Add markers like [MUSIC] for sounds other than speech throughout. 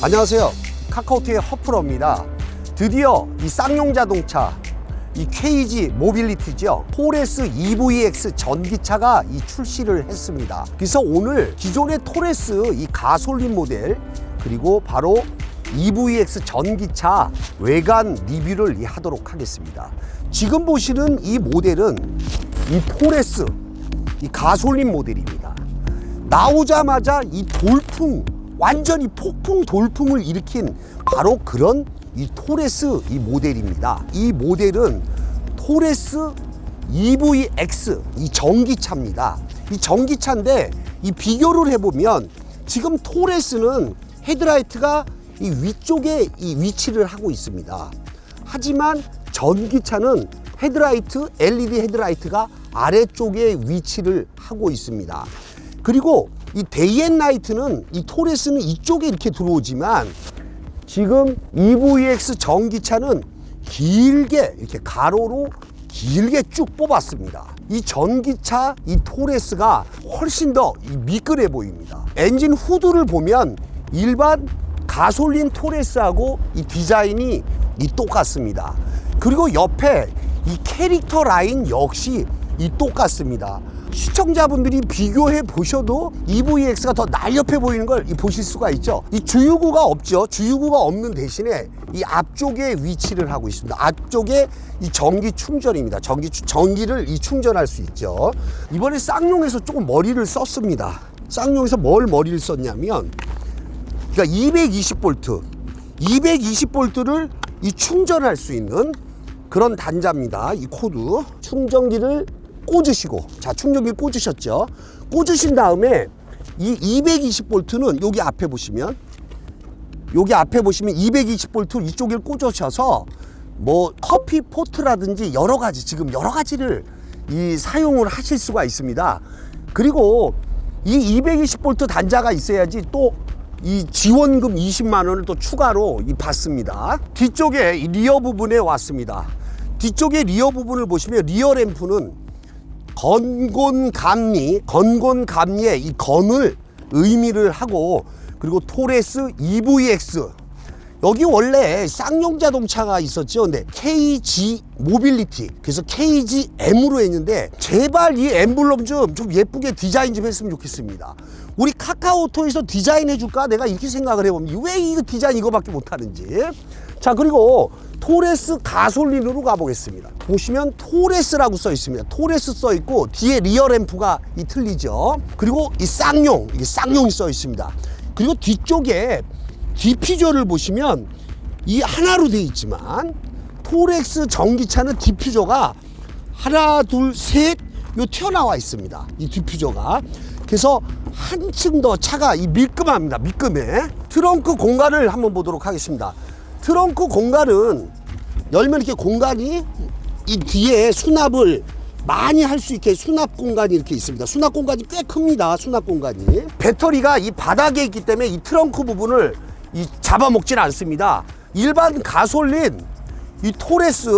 안녕하세요. 카카오톡의 허프러입니다. 드디어 이 쌍용 자동차 이 KG 모빌리티죠. 토레스 EVX 전기차가 이 출시를 했습니다. 그래서 오늘 기존의 토레스 이 가솔린 모델 그리고 바로 EVX 전기차 외관 리뷰를 이 하도록 하겠습니다. 지금 보시는 이 모델은 이 토레스 이 가솔린 모델입니다. 나오자마자 이 돌풍 완전히 폭풍 돌풍을 일으킨 바로 그런 이 토레스 이 모델입니다. 이 모델은 토레스 EVX 이 전기차입니다. 이 전기차인데 이 비교를 해보면 지금 토레스는 헤드라이트가 이 위쪽에 이 위치를 하고 있습니다. 하지만 전기차는 헤드라이트 LED 헤드라이트가 아래쪽에 위치를 하고 있습니다. 그리고 이 데이 앤 나이트는 이 토레스는 이쪽에 이렇게 들어오지만 지금 EVX 전기차는 길게 이렇게 가로로 길게 쭉 뽑았습니다. 이 전기차 이 토레스가 훨씬 더이 미끈해 보입니다. 엔진 후드를 보면 일반 가솔린 토레스하고 이 디자인이 이 똑같습니다. 그리고 옆에 이 캐릭터 라인 역시 이 똑같습니다. 시청자분들이 비교해 보셔도 EVX가 더 날렵해 보이는 걸이 보실 수가 있죠. 이 주유구가 없죠. 주유구가 없는 대신에 이 앞쪽에 위치를 하고 있습니다. 앞쪽에 이 전기 충전입니다. 전기 추- 전기를 이 충전할 수 있죠. 이번에 쌍용에서 조금 머리를 썼습니다. 쌍용에서 뭘 머리를 썼냐면 그러니까 220볼트, 220볼트를 이 충전할 수 있는 그런 단자입니다. 이 코드 충전기를 꽂으시고 자 충전기 꽂으셨죠? 꽂으신 다음에 이 220볼트는 여기 앞에 보시면 여기 앞에 보시면 220볼트 이쪽에 꽂으셔서 뭐 커피 포트라든지 여러 가지 지금 여러 가지를 이 사용을 하실 수가 있습니다. 그리고 이 220볼트 단자가 있어야지 또이 지원금 20만 원을 또 추가로 이 받습니다. 뒤쪽에 이 리어 부분에 왔습니다. 뒤쪽에 리어 부분을 보시면 리어 램프는 건곤 감리, 건곤 감리의 이 건을 의미를 하고 그리고 토레스 EVX 여기 원래 쌍용 자동차가 있었죠. 근데 KG 모빌리티 그래서 KGM으로 했는데 제발 이 엠블럼 좀 좀 예쁘게 디자인 좀 했으면 좋겠습니다. 우리 카카오톡에서 디자인 해 줄까? 내가 이렇게 생각을 해보면 왜 이거 디자인 이거밖에 못하는지. 자 그리고 토레스 가솔린으로 가보겠습니다. 보시면 토레스라고 써 있습니다. 토레스 써 있고 뒤에 리어 램프가 이 틀리죠. 그리고 이 쌍용 이게 쌍용이 써 있습니다. 그리고 뒤쪽에 디퓨저를 보시면 이 하나로 되어 있지만 토렉스 전기차는 디퓨저가 하나 둘셋요 튀어나와 있습니다. 이 디퓨저가 그래서 한층 더 차가 이 밀끔합니다. 밀끔해. 트렁크 공간을 한번 보도록 하겠습니다. 트렁크 공간은 열면 이렇게 공간이 이 뒤에 수납을 많이 할 수 있게 수납 공간이 이렇게 있습니다. 수납 공간이 꽤 큽니다. 수납 공간이. 배터리가 이 바닥에 있기 때문에 이 트렁크 부분을 이 잡아먹질 않습니다. 일반 가솔린 이 토레스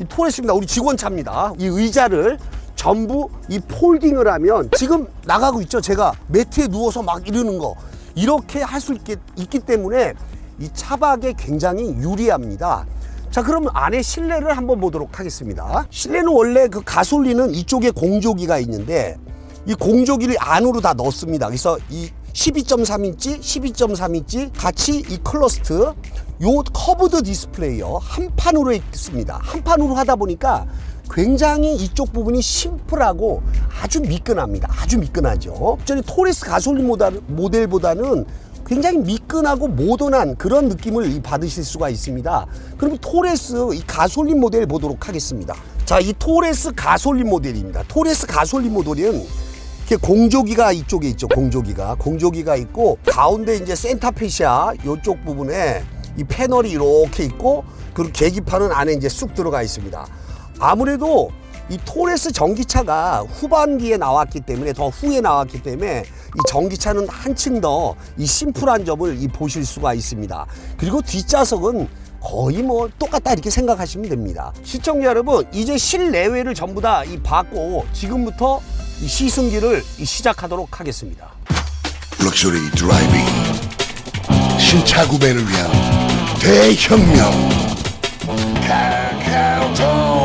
이 토레스입니다. 우리 직원 차입니다. 이 의자를 전부 이 폴딩을 하면 지금 나가고 있죠. 제가 매트에 누워서 막 이러는 거 이렇게 할 수 있기 때문에 이 차박에 굉장히 유리합니다. 자, 그럼 안에 실내를 한번 보도록 하겠습니다. 실내는 원래 그 가솔린은 이쪽에 공조기가 있는데 이 공조기를 안으로 다 넣습니다. 그래서 이 12.3인치, 12.3인치 같이 이 클러스트 요 커브드 디스플레이어 한 판으로 있습니다. 한 판으로 하다 보니까 굉장히 이쪽 부분이 심플하고 아주 미끈합니다. 아주 미끈하죠. 전에 토레스 가솔린 모델- 모델보다는 굉장히 미끈하고 모던한 그런 느낌을 이 받으실 수가 있습니다. 그럼 토레스 이 가솔린 모델 보도록 하겠습니다. 자, 이 토레스 가솔린 모델입니다. 토레스 가솔린 모델은 이렇게 공조기가 이쪽에 있죠. 공조기가 공조기가 있고 가운데 이제 센터페시아 이쪽 부분에 이 패널이 이렇게 있고 그리고 계기판은 안에 이제 쑥 들어가 있습니다. 아무래도 이 토레스 전기차가 후반기에 나왔기 때문에 더 후에 나왔기 때문에 이 전기차는 한층 더 이 심플한 점을 이 보실 수가 있습니다. 그리고 뒷좌석은 거의 뭐 똑같다 이렇게 생각하시면 됩니다. 시청자 여러분 이제 실내외를 전부 다이 봤고 지금부터 이 시승기를 이 시작하도록 하겠습니다. luxury driving, 신차 구배를 위한 대혁명 카카오톡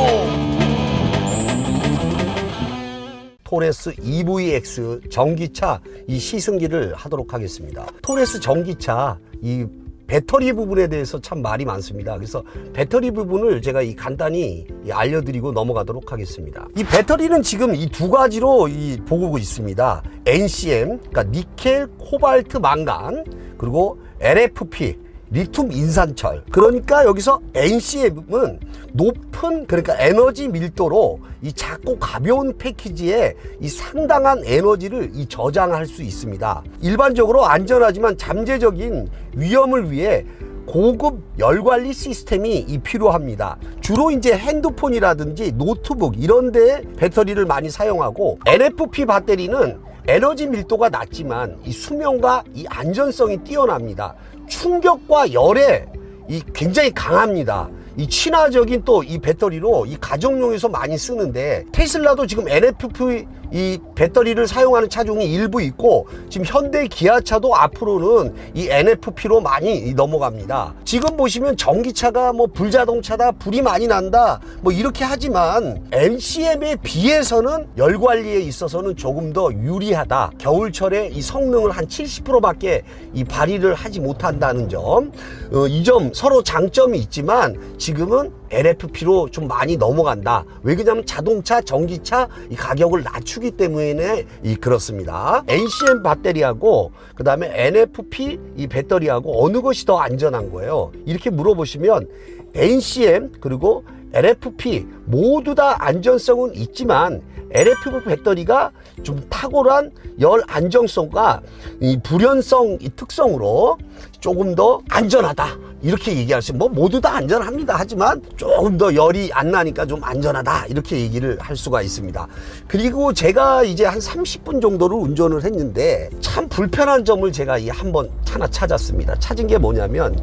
토레스 EVX 전기차 이 시승기를 하도록 하겠습니다. 토레스 전기차 이 배터리 부분에 대해서 참 말이 많습니다. 그래서 배터리 부분을 제가 이 간단히 이 알려드리고 넘어가도록 하겠습니다. 이 배터리는 지금 이 두 가지로 이 보고 있습니다. NCM, 그러니까 니켈, 코발트, 망간, 그리고 LFP, 리튬 인산철. 그러니까 여기서 NCM은 높은 그러니까 에너지 밀도로 이 작고 가벼운 패키지에 이 상당한 에너지를 이 저장할 수 있습니다. 일반적으로 안전하지만 잠재적인 위험을 위해 고급 열 관리 시스템이 이 필요합니다. 주로 이제 핸드폰이라든지 노트북 이런 데 배터리를 많이 사용하고 NFP 배터리는 에너지 밀도가 낮지만 이 수명과 이 안전성이 뛰어납니다. 충격과 열에 이 굉장히 강합니다. 이 친화적인 또 이 배터리로 이 가정용에서 많이 쓰는데 테슬라도 지금 NFP 이 배터리를 사용하는 차종이 일부 있고 지금 현대 기아차도 앞으로는 이 NFP로 많이 넘어갑니다. 지금 보시면 전기차가 뭐 불자동차다 불이 많이 난다 뭐 이렇게 하지만 NCM에 비해서는 열 관리에 있어서는 조금 더 유리하다. 겨울철에 이 성능을 한 70%밖에 이 발휘를 하지 못한다는 점. 어, 이점 서로 장점이 있지만 지금은 LFP로 좀 많이 넘어간다. 왜 그러냐면 자동차, 전기차 이 가격을 낮추기 때문에 이 그렇습니다. NCM 배터리하고 그다음에 NFP 이 배터리하고 어느 것이 더 안전한 거예요? 이렇게 물어보시면 NCM 그리고 LFP 모두 다 안전성은 있지만 LFP 배터리가 좀 탁월한 열 안정성과 이 불연성 이 특성으로 조금 더 안전하다 이렇게 얘기할 수 뭐 모두 다 안전합니다. 하지만 조금 더 열이 안 나니까 좀 안전하다. 이렇게 얘기를 할 수가 있습니다. 그리고 제가 이제 한 30분 정도를 운전을 했는데 참 불편한 점을 제가 이 한번 하나 찾았습니다. 찾은 게 뭐냐면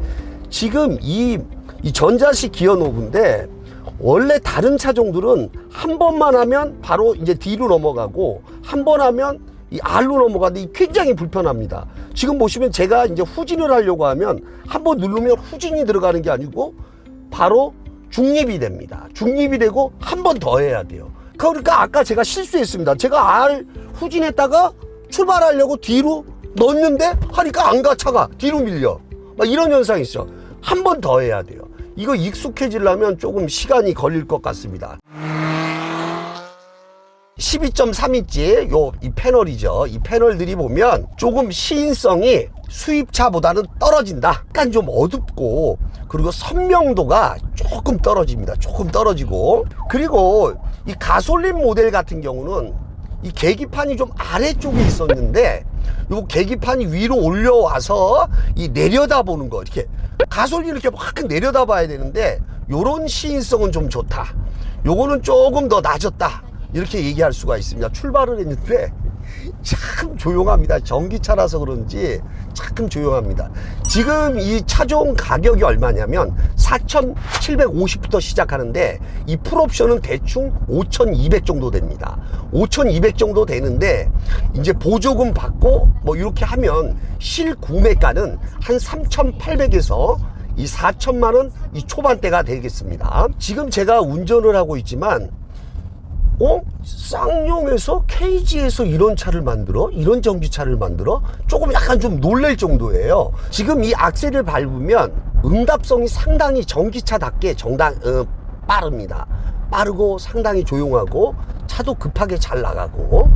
지금 이, 이 전자식 기어 노브인데 원래 다른 차종들은 한 번만 하면 바로 이제 뒤로 넘어가고 한 번 하면 이 R로 넘어가는데 이 굉장히 불편합니다. 지금 보시면 제가 이제 후진을 하려고 하면 한번 누르면 후진이 들어가는 게 아니고 바로 중립이 됩니다. 중립이 되고 한 번 더 해야 돼요. 그러니까 아까 제가 실수했습니다. 제가 R 후진했다가 출발하려고 뒤로 넣었는데 하니까 안 가 차가 뒤로 밀려. 막 이런 현상이 있어. 한 번 더 해야 돼요. 이거 익숙해지려면 조금 시간이 걸릴 것 같습니다. 12.3인치 요 이 패널이죠. 이 패널들이 보면 조금 시인성이 수입차보다는 떨어진다. 약간 좀 어둡고 그리고 선명도가 조금 떨어집니다. 조금 떨어지고 그리고 이 가솔린 모델 같은 경우는 이 계기판이 좀 아래쪽에 있었는데 요 계기판이 위로 올려와서 이 내려다보는 거 이렇게 가솔린 이렇게 확 내려다봐야 되는데 요런 시인성은 좀 좋다. 요거는 조금 더 낮았다. 이렇게 얘기할 수가 있습니다. 출발을 했는데 참 조용합니다. 전기차라서 그런지 참 조용합니다. 지금 이 차종 가격이 얼마냐면 4,750부터 시작하는데 이 풀옵션은 대충 5,200 정도 됩니다. 5,200 정도 되는데 이제 보조금 받고 뭐 이렇게 하면 실구매가는 한 3,800에서 이 4천만 원 이 초반대가 되겠습니다. 지금 제가 운전을 하고 있지만 어? 쌍용에서 KG에서 이런 차를 만들어? 이런 전기차를 만들어? 조금 약간 좀 놀랄 정도예요. 지금 이 악셀을 밟으면 응답성이 상당히 전기차답게 정당 어, 빠릅니다. 빠르고 상당히 조용하고 차도 급하게 잘 나가고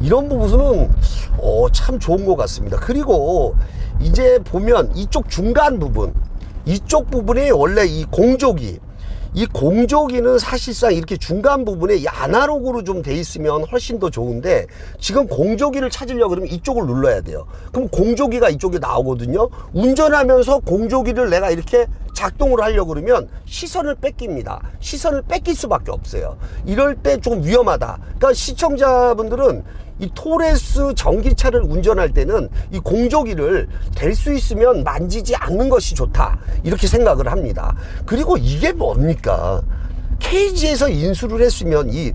이런 부분은 어, 참 좋은 것 같습니다. 그리고 이제 보면 이쪽 중간 부분 이쪽 부분이 원래 이 공조기 이 공조기는 사실상 이렇게 중간 부분에 이 아날로그로 좀 돼 있으면 훨씬 더 좋은데 지금 공조기를 찾으려고 그러면 이쪽을 눌러야 돼요. 그럼 공조기가 이쪽에 나오거든요. 운전하면서 공조기를 내가 이렇게 작동을 하려고 그러면 시선을 뺏깁니다. 시선을 뺏길 수밖에 없어요. 이럴 때 좀 위험하다. 그러니까 시청자분들은 이 토레스 전기차를 운전할 때는 이 공조기를 될 수 있으면 만지지 않는 것이 좋다. 이렇게 생각을 합니다. 그리고 이게 뭡니까? 케이지에서 인수를 했으면 이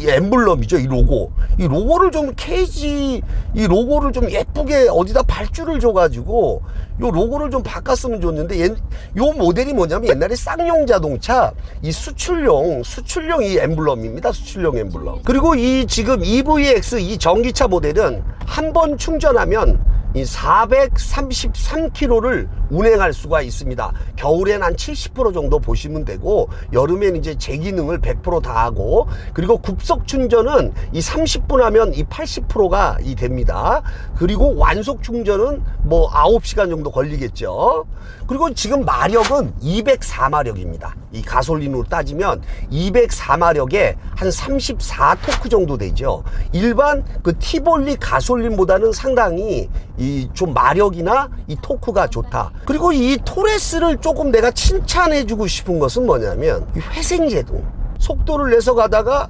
이 엠블럼이죠. 이 로고. 이 로고를 좀 케이지 이 로고를 좀 예쁘게 어디다 발주를 줘가지고 요 로고를 좀 바꿨으면 좋는데 옛- 요 모델이 뭐냐면 옛날에 쌍용 자동차 이 수출용 수출용 이 엠블럼입니다. 수출용 엠블럼. 그리고 이 지금 EVX 이 전기차 모델은 한 번 충전하면 이 433km를 운행할 수가 있습니다. 겨울엔 한 70% 정도 보시면 되고 여름엔 이제 제 기능을 100%다 하고 그리고 급속 충전은 이 30분 하면 이 80%가 이 됩니다. 그리고 완속 충전은 뭐 9시간 정도 걸리겠죠. 그리고 지금 마력은 204마력입니다. 이 가솔린으로 따지면 204마력에 한 34토크 정도 되죠. 일반 그 티볼리 가솔린보다는 상당히 이 좀 마력이나 이 토크가 좋다. 그리고 이 토레스를 조금 내가 칭찬해주고 싶은 것은 뭐냐면 이 회생제동. 속도를 내서 가다가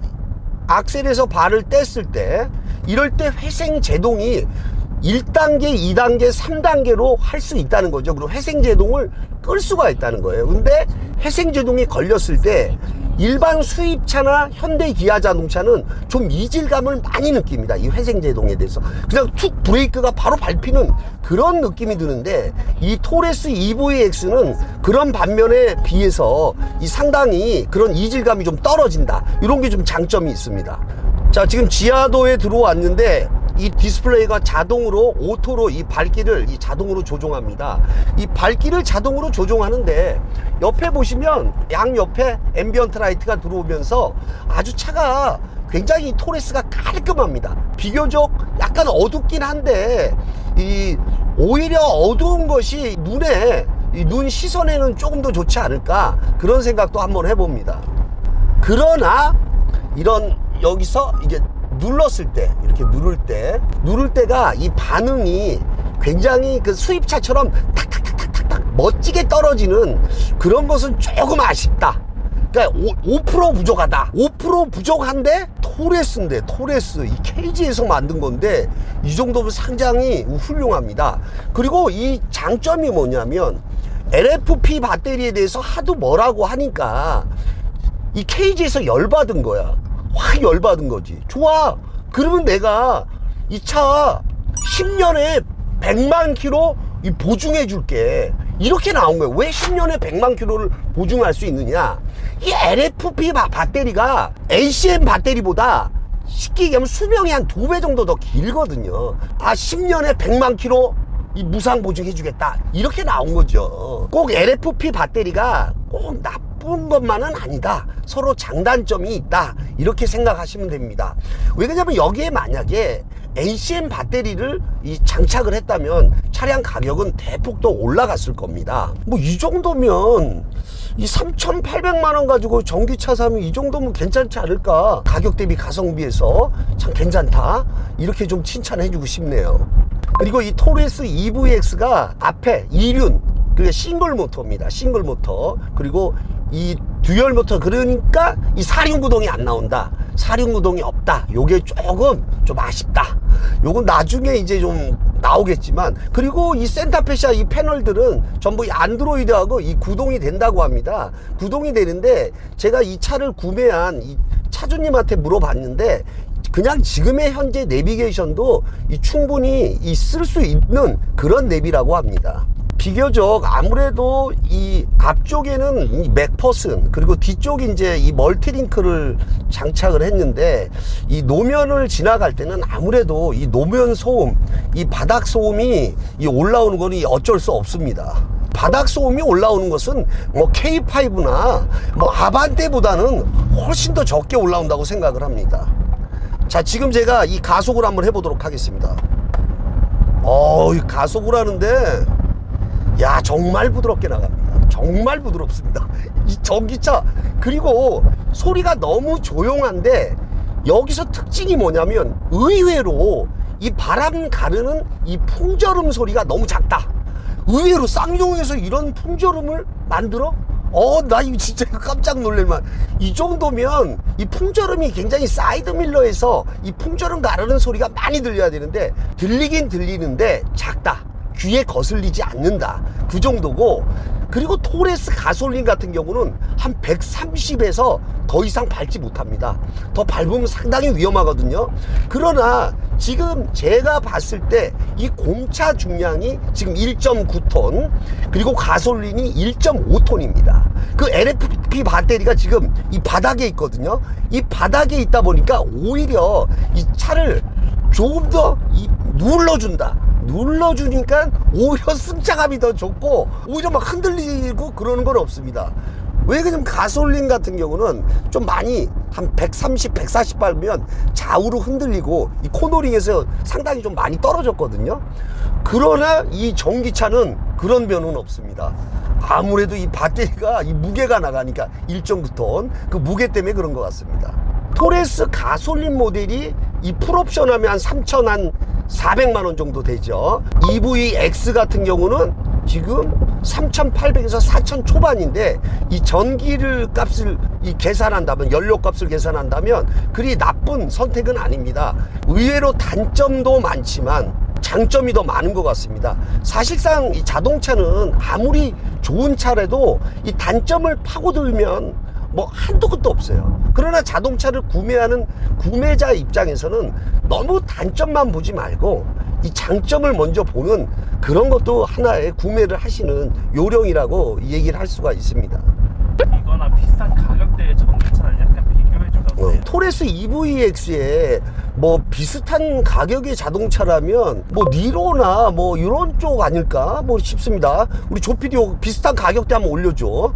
악셀에서 발을 뗐을 때 이럴 때 회생 제동이 1단계, 2단계, 3단계로 할 수 있다는 거죠. 그리고 회생 제동을 끌 수가 있다는 거예요. 근데 회생 제동이 걸렸을 때 일반 수입차나 현대 기아 자동차는 좀 이질감을 많이 느낍니다. 이 회생 제동에 대해서. 그냥 툭 브레이크가 바로 밟히는 그런 느낌이 드는데 이 토레스 EVX는 그런 반면에 비해서 이 상당히 그런 이질감이 좀 떨어진다. 이런 게 좀 장점이 있습니다. 자, 지금 지하도에 들어왔는데 이 디스플레이가 자동으로 오토로 이 밝기를 이 자동으로 조종합니다. 이 밝기를 자동으로 조종하는데 옆에 보시면 양 옆에 앰비언트 라이트가 들어오면서 아주 차가 굉장히 토레스가 깔끔합니다. 비교적 약간 어둡긴 한데 이 오히려 어두운 것이 눈에 이눈 시선에는 조금 더 좋지 않을까 그런 생각도 한번 해봅니다. 그러나 이런 여기서 이게 눌렀을 때 이렇게 누를 때 누를 때가 이 반응이 굉장히 그 수입차처럼 탁탁탁탁탁탁 멋지게 떨어지는 그런 것은 조금 아쉽다. 그러니까 5, 5% 부족하다. 5% 부족한데 토레스인데 토레스 이 케이지에서 만든 건데 이 정도면 상당히 훌륭합니다. 그리고 이 장점이 뭐냐면 LFP 배터리에 대해서 하도 뭐라고 하니까 이 케이지에서 열받은 거야. 확 열받은 거지. 좋아. 그러면 내가 이 차 10년에 100만 킬로 이 보증해 줄게. 이렇게 나온 거예요. 왜 10년에 100만 킬로를 보증할 수 있느냐? 이 LFP 바- 배터리가 NCM 배터리보다 쉽게 얘기하면 수명이 한 두 배 정도 더 길거든요. 아, 10년에 100만 킬로 이 무상 보증해 주겠다. 이렇게 나온 거죠. 꼭 LFP 배터리가 꼭 나쁜 것만은 아니다. 서로 장단점이 있다. 이렇게 생각하시면 됩니다. 왜냐면 여기에 만약에 NCM 배터리를 이 장착을 했다면 차량 가격은 대폭 더 올라갔을 겁니다. 뭐 이 정도면 이 3,800만 원 가지고 전기차 사면 이 정도면 괜찮지 않을까? 가격 대비 가성비에서 참 괜찮다. 이렇게 좀 칭찬해 주고 싶네요. 그리고 이 토레스 EVX가 앞에 이륜 그게 싱글 모터입니다. 싱글 모터 그리고 이 듀얼 모터 그러니까 이 사륜 구동이 안 나온다. 사륜 구동이 없다. 요게 조금 좀 아쉽다. 요건 나중에 이제 좀 나오겠지만 그리고 이 센타페샤 이 패널들은 전부 이 안드로이드하고 이 구동이 된다고 합니다. 구동이 되는데 제가 이 차를 구매한 이 차주님한테 물어봤는데 그냥 지금의 현재 내비게이션도 이 충분히 쓸수 있는 그런 내비라고 합니다. 비교적 아무래도 이 앞쪽에는 이 맥퍼슨 그리고 뒤쪽 이제 이 멀티링크를 장착을 했는데 이 노면을 지나갈 때는 아무래도 이 노면 소음, 이 바닥 소음이 이 올라오는 거는 어쩔 수 없습니다. 바닥 소음이 올라오는 것은 뭐 K5나 뭐 아반떼보다는 훨씬 더 적게 올라온다고 생각을 합니다. 자, 지금 제가 이 가속을 한번 해보도록 하겠습니다. 어, 이 가속을 하는데, 야, 정말 부드럽게 나갑니다. 정말 부드럽습니다. 이 전기차. 그리고 소리가 너무 조용한데, 여기서 특징이 뭐냐면, 의외로 이 바람 가르는 이 풍절음 소리가 너무 작다. 의외로 쌍용에서 이런 풍절음을 만들어? 어, 나 이거 진짜 깜짝 놀랄만. 이 정도면 이 풍절음이 굉장히 사이드 밀러에서 이 풍절음 가르는 소리가 많이 들려야 되는데 들리긴 들리는데 작다. 귀에 거슬리지 않는다. 그 정도고 그리고 토레스 가솔린 같은 경우는 한 130에서 더 이상 밟지 못합니다. 더 밟으면 상당히 위험하거든요. 그러나 지금 제가 봤을 때 이 공차 중량이 지금 1.9톤 그리고 가솔린이 1.5톤입니다. 그 LFP 배터리가 지금 이 바닥에 있거든요. 이 바닥에 있다 보니까 오히려 이 차를 조금 더이 눌러준다. 눌러주니까 오히려 승차감이 더 좋고 오히려 막 흔들리고 그러는 건 없습니다. 왜 그러냐면 가솔린 같은 경우는 좀 많이 한 130, 140 밟으면 좌우로 흔들리고 이 코너링에서 상당히 좀 많이 떨어졌거든요. 그러나 이 전기차는 그런 면은 없습니다. 아무래도 이 배터리가 이 무게가 나가니까 1.9톤 그 무게 때문에 그런 것 같습니다. 토레스 가솔린 모델이 이 풀옵션 하면 한 3천 한 400만 원 정도 되죠. EVX 같은 경우는 지금 3,800에서 4,000 초반인데 이 전기를 값을 이 계산한다면 연료 값을 계산한다면 그리 나쁜 선택은 아닙니다. 의외로 단점도 많지만 장점이 더 많은 것 같습니다. 사실상 이 자동차는 아무리 좋은 차라도 이 단점을 파고들면 뭐 한도 끝도 없어요. 그러나 자동차를 구매하는 구매자 입장에서는 너무 단점만 보지 말고 이 장점을 먼저 보는 그런 것도 하나의 구매를 하시는 요령이라고 얘기를 할 수가 있습니다. 이거나 비슷한 가격대의 전기차를 약간 비교해 주라고 어, 토레스 EVX에 뭐 비슷한 가격의 자동차라면 뭐 니로나 뭐 이런 쪽 아닐까 뭐 싶습니다. 우리 조피디오 비슷한 가격대 한번 올려줘.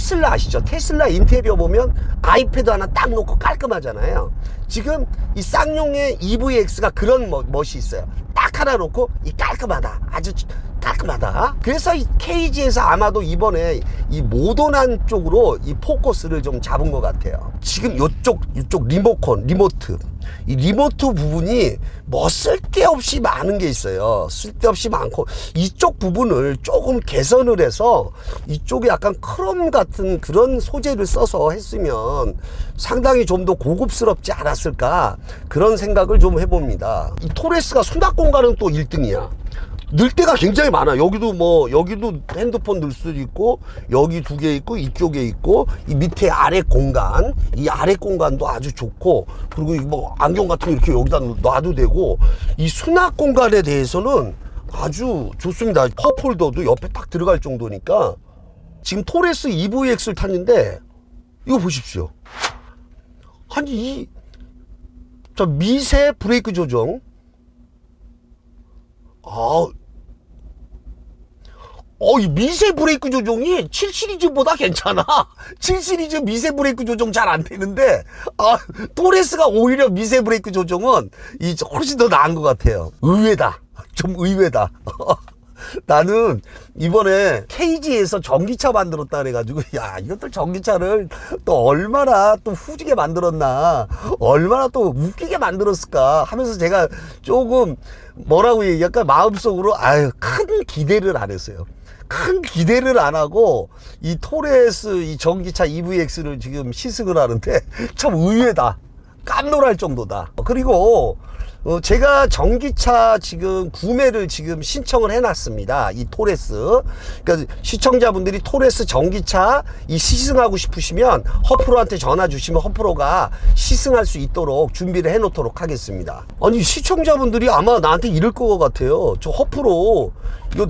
이 테슬라 아시죠? 테슬라 인테리어 보면 아이패드 하나 딱 놓고 깔끔하잖아요. 지금 이 쌍용의 EVX가 그런 멋- 멋이 있어요. 딱 하나 놓고 이 깔끔하다. 아주 깔끔하다. 그래서 이 KG에서 아마도 이번에 이 모던한 쪽으로 이 포커스를 좀 잡은 것 같아요. 지금 요쪽, 이쪽 리모컨, 리모트. 이 리모트 부분이 뭐 쓸데없이 많은 게 있어요. 쓸데없이 많고 이쪽 부분을 조금 개선을 해서 이쪽에 약간 크롬 같은 그런 소재를 써서 했으면 상당히 좀 더 고급스럽지 않았을까 그런 생각을 좀 해봅니다. 이 토레스가 수납 공간은 또 1등이야. 넣을 데가 굉장히 많아. 여기도 뭐, 여기도 핸드폰 넣을 수도 있고, 여기 두 개 있고, 이쪽에 있고, 이 밑에 아래 공간, 이 아래 공간도 아주 좋고, 그리고 이뭐 안경 같은 거 이렇게 여기다 놔도 되고, 이 수납 공간에 대해서는 아주 좋습니다. 컵홀더도 옆에 딱 들어갈 정도니까, 지금 토레스 EVX를 탔는데, 이거 보십시오. 아니, 이, 저 미세 브레이크 조정, 아, 어, 이 미세 브레이크 조정이 7 시리즈보다 괜찮아. [LAUGHS] 7 시리즈 미세 브레이크 조정 잘 안 되는데, 아, 토레스가 오히려 미세 브레이크 조정은 이 훨씬 더 나은 것 같아요. 의외다. 좀 의외다. [LAUGHS] 나는 이번에 KG에서 전기차 만들었다 그래가지고 야 이것들 전기차를 또 얼마나 또 후지게 만들었나 얼마나 또 웃기게 만들었을까 하면서 제가 조금 뭐라고 얘기 약간 마음속으로 아유 큰 기대를 안 했어요. 큰 기대를 안 하고 이 토레스 이 전기차 EVX를 지금 시승을 하는데 [LAUGHS] 참 의외다. 깜놀할 정도다. 그리고 어, 제가 전기차 지금 구매를 지금 신청을 해놨습니다. 이 토레스. 그러니까 시청자분들이 토레스 전기차 이 시승하고 싶으시면 허프로한테 전화 주시면 허프로가 시승할 수 있도록 준비를 해놓도록 하겠습니다. 아니 시청자분들이 아마 나한테 이럴 것 같아요. 저 허프로 이거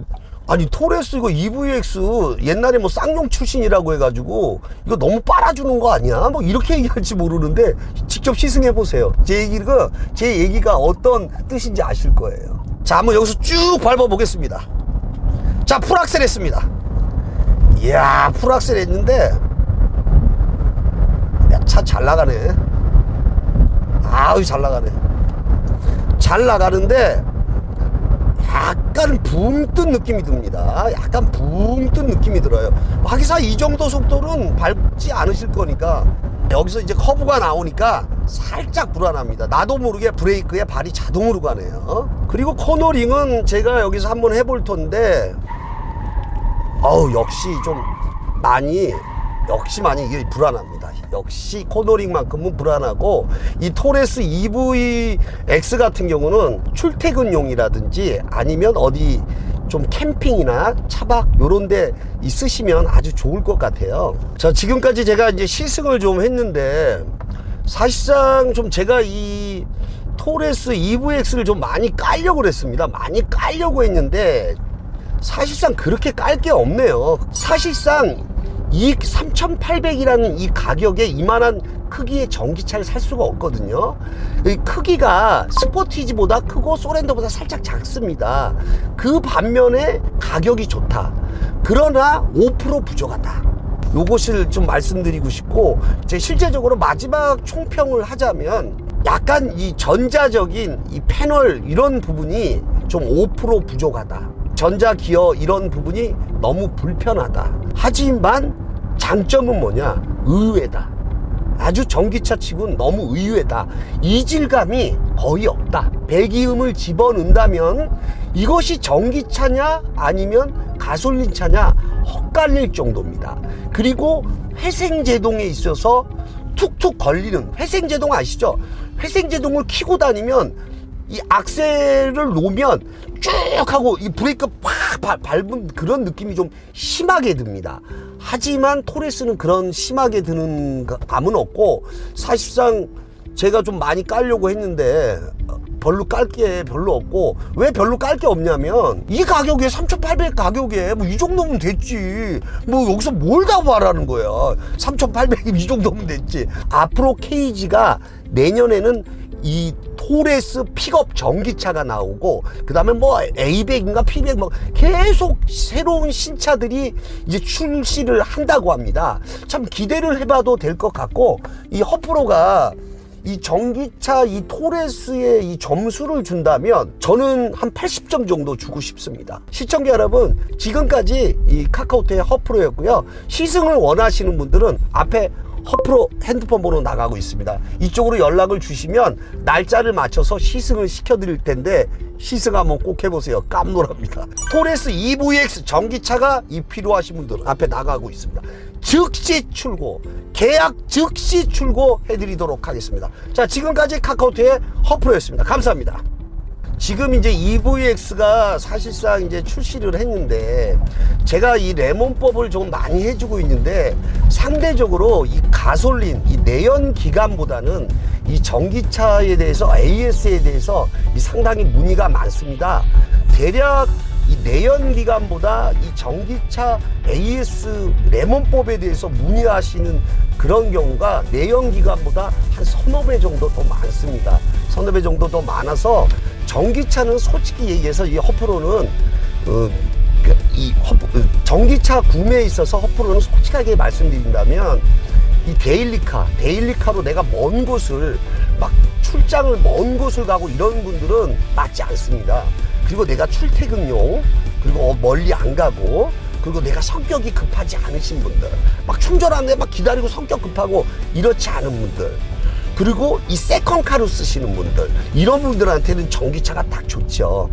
아니 토레스 이거 EVX 옛날에 뭐 쌍용 출신이라고 해가지고 이거 너무 빨아주는 거 아니야? 뭐 이렇게 [LAUGHS] 얘기할지 모르는데 직접 시승해 보세요. 제 얘기가 제 얘기가 어떤 뜻인지 아실 거예요. 자 한번 여기서 쭉 밟아 보겠습니다. 자 풀악셀 했습니다. 이야 풀악셀 했는데 차 잘 나가네. 아유 잘 나가네. 잘 나가는데 약간 붕 뜬 느낌이 듭니다. 약간 붕 뜬 느낌이 들어요. 하기사 이 정도 속도는 밟지 않으실 거니까 여기서 이제 커브가 나오니까 살짝 불안합니다. 나도 모르게 브레이크에 발이 자동으로 가네요. 그리고 코너링은 제가 여기서 한번 해볼 텐데 어우 역시 좀 많이 역시 많이 이게 불안합니다. 역시 코너링만큼은 불안하고 이 토레스 EVX 같은 경우는 출퇴근용이라든지 아니면 어디 좀 캠핑이나 차박 요런 데 있으시면 아주 좋을 것 같아요. 자, 지금까지 제가 이제 시승을 좀 했는데 사실상 좀 제가 이 토레스 EVX를 좀 많이 깔려고 그랬습니다. 많이 깔려고 했는데 사실상 그렇게 깔 게 없네요. 사실상 이 3,800이라는 이 가격에 이만한 크기의 전기차를 살 수가 없거든요. 이 크기가 스포티지보다 크고 소렌더보다 살짝 작습니다. 그 반면에 가격이 좋다. 그러나 5% 부족하다. 요것을 좀 말씀드리고 싶고 제 실제적으로 마지막 총평을 하자면 약간 이 전자적인 이 패널 이런 부분이 좀 5% 부족하다. 전자 기어 이런 부분이 너무 불편하다. 하지만 장점은 뭐냐? 의외다. 아주 전기차 치고는 너무 의외다. 이질감이 거의 없다. 배기음을 집어넣는다면 이것이 전기차냐 아니면 가솔린 차냐 헛갈릴 정도입니다. 그리고 회생제동에 있어서 툭툭 걸리는 회생제동 아시죠? 회생제동을 키고 다니면 이 악셀을 놓으면 쭉 하고 이 브레이크 팍 밟- 밟은 그런 느낌이 좀 심하게 듭니다. 하지만 토레스는 그런 심하게 드는 가- 감은 없고 사실상 제가 좀 많이 깔려고 했는데 어, 별로 깔 게 별로 없고 왜 별로 깔 게 없냐면 이 가격에 3,800 가격에 뭐 이 정도면 됐지. 뭐 여기서 뭘다 바라는 거야. 3,800이 이 정도면 됐지. 앞으로 케이지가 내년에는 이 토레스 픽업 전기차가 나오고 그 다음에 뭐 A100인가 P100 뭐 계속 새로운 신차들이 이제 출시를 한다고 합니다 참 기대를 해봐도 될 것 같고 이 허프로가 이 전기차 이 토레스의 이 점수를 준다면 저는 한 80점 정도 주고 싶습니다. 시청자 여러분, 지금까지 이 카카오톡의 허프로였고요. 시승을 원하시는 분들은 앞에 허프로 핸드폰 번호 나가고 있습니다. 이쪽으로 연락을 주시면 날짜를 맞춰서 시승을 시켜드릴 텐데 시승 한번 꼭 해보세요. 깜놀합니다. 토레스 EVX 전기차가 이 필요하신 분들은 앞에 나가고 있습니다. 즉시 출고, 계약 즉시 출고 해드리도록 하겠습니다. 자, 지금까지 카카오톡의 허프로였습니다. 감사합니다. 지금 이제 EVX가 사실상 이제 출시를 했는데 제가 이 레몬법을 좀 많이 해주고 있는데 상대적으로 이 가솔린, 이 내연 기관보다는 이 전기차에 대해서 AS에 대해서 이 상당히 문의가 많습니다. 대략 이 내연 기관보다 이 전기차 AS 레몬법에 대해서 문의하시는 그런 경우가 내연 기관보다 한 서너 배 정도 더 많습니다. 서너 배 정도 더 많아서 전기차는 솔직히 얘기해서 이 허프로는 어, 그, 이 허프, 어, 전기차 구매에 있어서 허프로는 솔직하게 말씀드린다면 이 데일리카, 데일리카로 내가 먼 곳을 막 출장을 먼 곳을 가고 이런 분들은 맞지 않습니다. 그리고 내가 출퇴근용, 그리고 어, 멀리 안 가고, 그리고 내가 성격이 급하지 않으신 분들, 막 충전하는데 막 기다리고 성격 급하고 이렇지 않은 분들, 그리고 이 세컨카로 쓰시는 분들, 이런 분들한테는 전기차가 딱 좋죠.